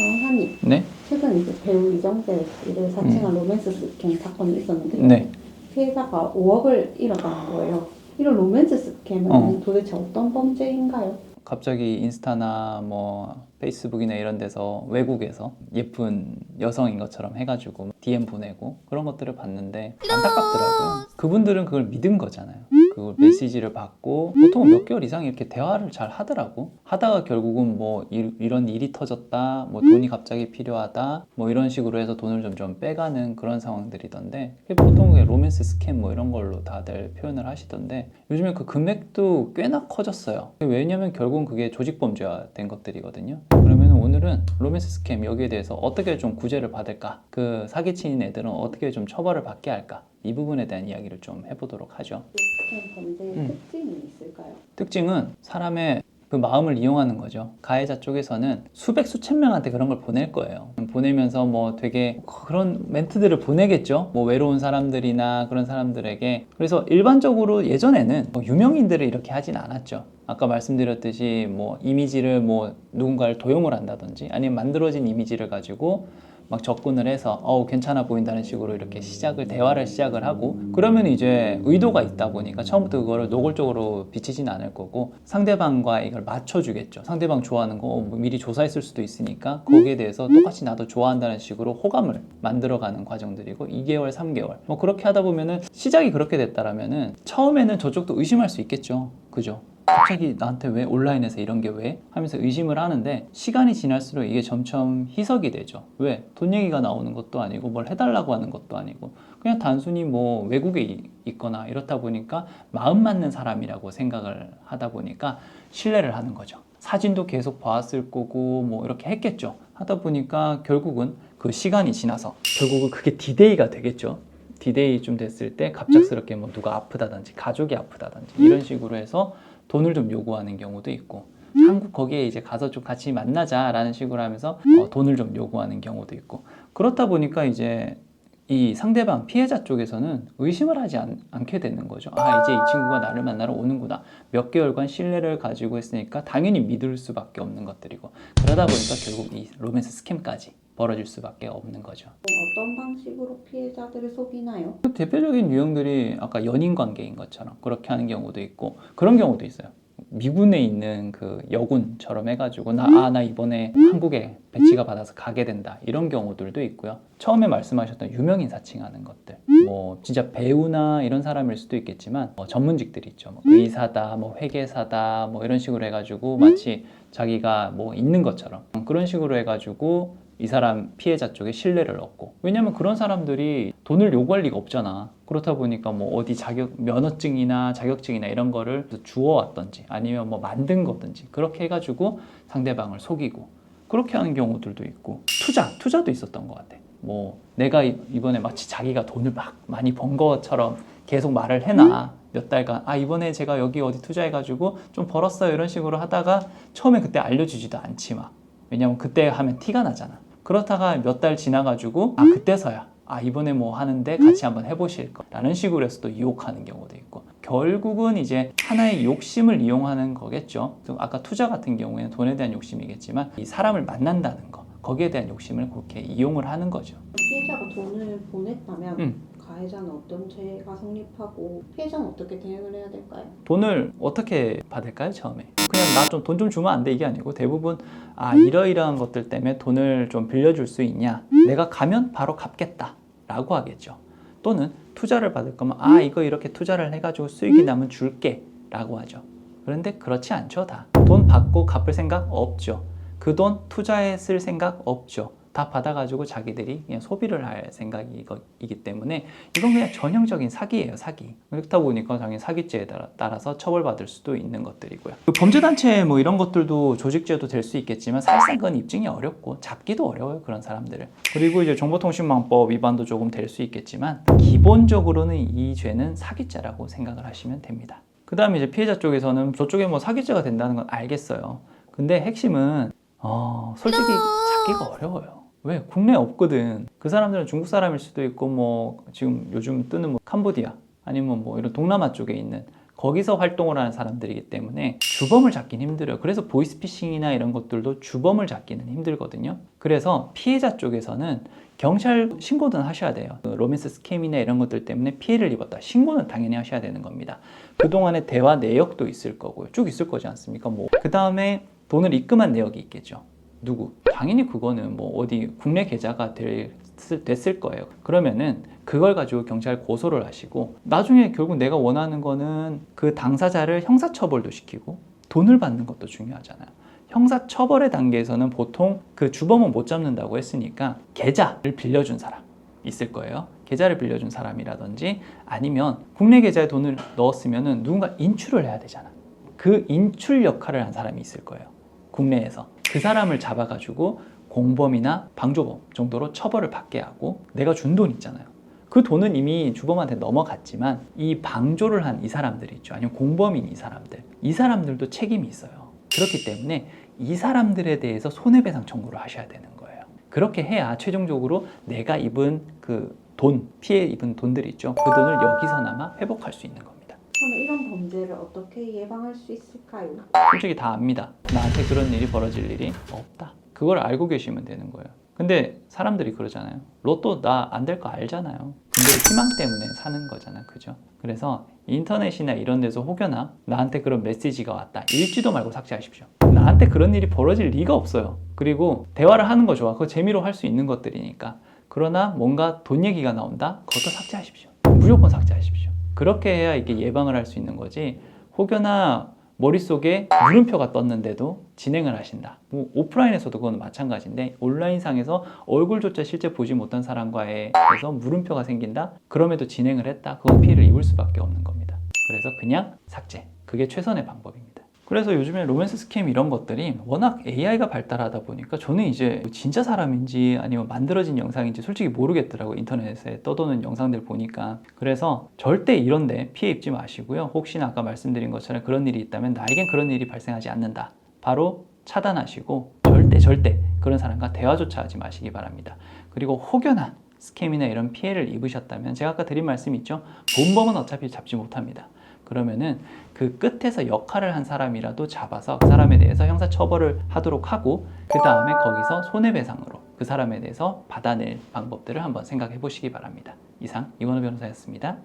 변호사님, 네? 최근 이제 배우 이정재 씨를 사칭한 로맨스 스캠 사건이 있었는데요. 음. 네. 피해자가 5억을 잃었다는 거예요. 이런 로맨스 스캠은 어. 도대체 어떤 범죄인가요? 갑자기 인스타나 뭐 페이스북이나 이런 데서 외국에서 예쁜 여성인 것처럼 해가지고 DM 보내고 그런 것들을 봤는데 안타깝더라고요. 그분들은 그걸 믿은 거잖아요. 그 메시지를 받고 보통 몇 개월 이상 이렇게 대화를 잘 하더라고. 하다가 결국은 뭐 이, 이런 일이 터졌다, 뭐 돈이 갑자기 필요하다, 뭐 이런 식으로 해서 돈을 점점 빼가는 그런 상황들이던데 보통 로맨스 스캠 뭐 이런 걸로 다들 표현을 하시던데 요즘에 그 금액도 꽤나 커졌어요. 왜냐면 결국은 그게 조직 범죄화 된 것들이거든요. 그러면 오늘은 로맨스 스캠 여기에 대해서 어떻게 좀 구제를 받을까? 그 사기친 애들은 어떻게 좀 처벌을 받게 할까? 이 부분에 대한 이야기를 좀 해보도록 하죠. 스캠 범죄의 음. 특징이 있을까요? 특징은 사람의 그 마음을 이용하는 거죠. 가해자 쪽에서는 수백 수천 명한테 그런 걸 보낼 거예요. 보내면서 뭐 되게 그런 멘트들을 보내겠죠. 뭐 외로운 사람들이나 그런 사람들에게. 그래서 일반적으로 예전에는 뭐 유명인들을 이렇게 하진 않았죠. 아까 말씀드렸듯이 뭐 이미지를 뭐 누군가를 도용을 한다든지 아니면 만들어진 이미지를 가지고 막 접근을 해서 어우 괜찮아 보인다는 식으로 이렇게 시작을 대화를 시작을 하고 그러면 이제 의도가 있다 보니까 처음부터 그거를 노골적으로 비치진 않을 거고 상대방과 이걸 맞춰주겠죠. 상대방 좋아하는 거 어, 뭐 미리 조사했을 수도 있으니까 거기에 대해서 똑같이 나도 좋아한다는 식으로 호감을 만들어가는 과정들이고 2개월 3개월. 뭐 그렇게 하다 보면은 시작이 그렇게 됐다라면은 처음에는 저쪽도 의심할 수 있겠죠. 그죠 갑자기 나한테 왜 온라인에서 이런 게 왜? 하면서 의심을 하는데 시간이 지날수록 이게 점점 희석이 되죠. 왜? 돈 얘기가 나오는 것도 아니고 뭘 해달라고 하는 것도 아니고 그냥 단순히 뭐 외국에 이- 있거나 이렇다 보니까 마음 맞는 사람이라고 생각을 하다 보니까 신뢰를 하는 거죠. 사진도 계속 봤을 거고 뭐 이렇게 했겠죠. 하다 보니까 결국은 그 시간이 지나서 결국은 그게 디데이가 되겠죠. 디데이 좀 됐을 때 갑작스럽게 뭐 누가 아프다든지 가족이 아프다든지 이런 식으로 해서 돈을 좀 요구하는 경우도 있고 한국 거기에 이제 가서 좀 같이 만나자라는 식으로 하면서 어, 돈을 좀 요구하는 경우도 있고 그렇다 보니까 이제 이 상대방 피해자 쪽에서는 의심을 하지 않, 게 되는 거죠. 아 이제 이 친구가 나를 만나러 오는구나. 몇 개월간 신뢰를 가지고 있으니까 당연히 믿을 수밖에 없는 것들이고 그러다 보니까 결국 이 로맨스 스캠까지 벌어질 수밖에 없는 거죠. 어떤 방식으로 피해자들을 속이나요? 그 대표적인 유형들이 아까 연인 관계인 것처럼 그렇게 하는 경우도 있고 그런 경우도 있어요. 미군에 있는 그 여군처럼 해가지고 나 아 나 이번에 한국에 배치가 받아서 가게 된다 이런 경우들도 있고요. 처음에 말씀하셨던 유명인 사칭하는 것들, 뭐 진짜 배우나 이런 사람일 수도 있겠지만 뭐 전문직들이 있죠. 뭐 의사다, 뭐 회계사다, 뭐 이런 식으로 해가지고 마치 자기가 뭐 있는 것처럼 그런 식으로 해가지고 이 사람 피해자 쪽에 신뢰를 얻고. 왜냐면 그런 사람들이 돈을 요구할 리가 없잖아. 그렇다 보니까 뭐 어디 자격 면허증이나 자격증이나 이런 거를 주워왔던지 아니면 뭐 만든 거든지 그렇게 해가지고 상대방을 속이고 그렇게 하는 경우들도 있고 투자 투자도 있었던 것 같아. 뭐 내가 이- 이번에 마치 자기가 돈을 막 많이 번 것처럼 계속 말을 해놔. 몇 달간 아 이번에 제가 여기 어디 투자해가지고 좀 벌었어요 이런 식으로 하다가 처음에 그때 알려주지도 않지 막 왜냐면 그때 하면 티가 나잖아. 그렇다가 몇 달 지나가지고 아 그때서야 아 이번에 뭐 하는데 같이 한번 해보실 거라는 식으로 해서 또 유혹하는 경우도 있고 결국은 이제 하나의 욕심을 이용하는 거겠죠. 또 아까 투자 같은 경우에는 돈에 대한 욕심이겠지만 이 사람을 만난다는 거 거기에 대한 욕심을 그렇게 이용을 하는 거죠. 피해자가 돈을 보냈다면 음. 가해자는 어떤 죄가 성립하고 피해자는 어떻게 대응을 해야 될까요? 돈을 어떻게 받을까요 처음에? 나 좀 돈 좀 주면 안 돼 이게 아니고 대부분 아 이러이러한 것들 때문에 돈을 좀 빌려줄 수 있냐? 내가 가면 바로 갚겠다 라고 하겠죠. 또는 투자를 받을 거면 아 이거 이렇게 투자를 해가지고 수익이 나면 줄게 라고 하죠. 그런데 그렇지 않죠 다. 돈 받고 갚을 생각 없죠. 그 돈 투자에 쓸 생각 없죠. 다 받아가지고 자기들이 그냥 소비를 할 생각이기 때문에 이건 그냥 전형적인 사기예요, 사기. 그렇다 보니까 당연히 사기죄에 따라- 따라서 처벌받을 수도 있는 것들이고요. 그 범죄단체 뭐 이런 것들도 조직죄도 될 수 있겠지만 사실상 그건 입증이 어렵고 잡기도 어려워요, 그런 사람들을. 그리고 이제 정보통신망법 위반도 조금 될 수 있겠지만 기본적으로는 이 죄는 사기죄라고 생각을 하시면 됩니다. 그 다음에 이제 피해자 쪽에서는 저쪽에 뭐 사기죄가 된다는 건 알겠어요. 근데 핵심은 어, 솔직히 찾기가 어려워요. 왜? 국내에 없거든. 그 사람들은 중국 사람일 수도 있고, 뭐, 지금 요즘 뜨는 뭐, 캄보디아, 아니면 뭐, 이런 동남아 쪽에 있는 거기서 활동을 하는 사람들이기 때문에 주범을 잡긴 힘들어요. 그래서 보이스피싱이나 이런 것들도 주범을 잡기는 힘들거든요. 그래서 피해자 쪽에서는 경찰 신고는 하셔야 돼요. 그 로맨스 스캠이나 이런 것들 때문에 피해를 입었다. 신고는 당연히 하셔야 되는 겁니다. 그동안의 대화 내역도 있을 거고요. 쭉 있을 거지 않습니까? 뭐, 그 다음에 돈을 입금한 내역이 있겠죠. 누구? 당연히 그거는 뭐 어디 국내 계좌가 될, 됐을 거예요. 그러면은 그걸 가지고 경찰 고소를 하시고 나중에 결국 내가 원하는 거는 그 당사자를 형사처벌도 시키고 돈을 받는 것도 중요하잖아요. 형사 처벌의 단계에서는 보통 그 주범은 못 잡는다고 했으니까 계좌를 빌려준 사람 있을 거예요. 계좌를 빌려준 사람이라든지 아니면 국내 계좌에 돈을 넣었으면은 누군가 인출을 해야 되잖아. 그 인출 역할을 한 사람이 있을 거예요. 국내에서 그 사람을 잡아가지고 공범이나 방조범 정도로 처벌을 받게 하고 내가 준 돈 있잖아요. 그 돈은 이미 주범한테 넘어갔지만 이 방조를 한 이 사람들 있죠. 아니면 공범인 이 사람들. 이 사람들도 책임이 있어요. 그렇기 때문에 이 사람들에 대해서 손해배상 청구를 하셔야 되는 거예요. 그렇게 해야 최종적으로 내가 입은 그 돈, 피해 입은 돈들 있죠. 그 돈을 여기서나마 회복할 수 있는 겁니다. 이런 범죄를 어떻게 예방할 수 있을까요? 솔직히 다 압니다. 나한테 그런 일이 벌어질 일이 없다. 그걸 알고 계시면 되는 거예요. 근데 사람들이 그러잖아요. 로또 나 안 될 거 알잖아요. 근데 희망 때문에 사는 거잖아. 그죠? 그래서 인터넷이나 이런 데서 혹여나 나한테 그런 메시지가 왔다. 읽지도 말고 삭제하십시오. 나한테 그런 일이 벌어질 리가 없어요. 그리고 대화를 하는 거 좋아. 그거 재미로 할 수 있는 것들이니까. 그러나 뭔가 돈 얘기가 나온다? 그것도 삭제하십시오. 무조건 삭제하십시오. 그렇게 해야 이게 예방을 할 수 있는 거지. 혹여나 머릿속에 물음표가 떴는데도 진행을 하신다. 뭐 오프라인에서도 그건 마찬가지인데 온라인상에서 얼굴조차 실제 보지 못한 사람과의 그래서 물음표가 생긴다. 그럼에도 진행을 했다. 그건 피해를 입을 수밖에 없는 겁니다. 그래서 그냥 삭제. 그게 최선의 방법입니다. 그래서 요즘에 로맨스 스캠 이런 것들이 워낙 AI가 발달하다 보니까 저는 이제 진짜 사람인지 아니면 만들어진 영상인지 솔직히 모르겠더라고요. 인터넷에 떠도는 영상들 보니까. 그래서 절대 이런데 피해 입지 마시고요. 혹시나 아까 말씀드린 것처럼 그런 일이 있다면 나에겐 그런 일이 발생하지 않는다. 바로 차단하시고 절대 절대 그런 사람과 대화조차 하지 마시기 바랍니다. 그리고 혹여나 스캠이나 이런 피해를 입으셨다면 제가 아까 드린 말씀 있죠? 본범은 어차피 잡지 못합니다. 그러면은 그 끝에서 역할을 한 사람이라도 잡아서 그 사람에 대해서 형사 처벌을 하도록 하고 그 다음에 거기서 손해배상으로 그 사람에 대해서 받아낼 방법들을 한번 생각해 보시기 바랍니다. 이상 이건우 변호사였습니다.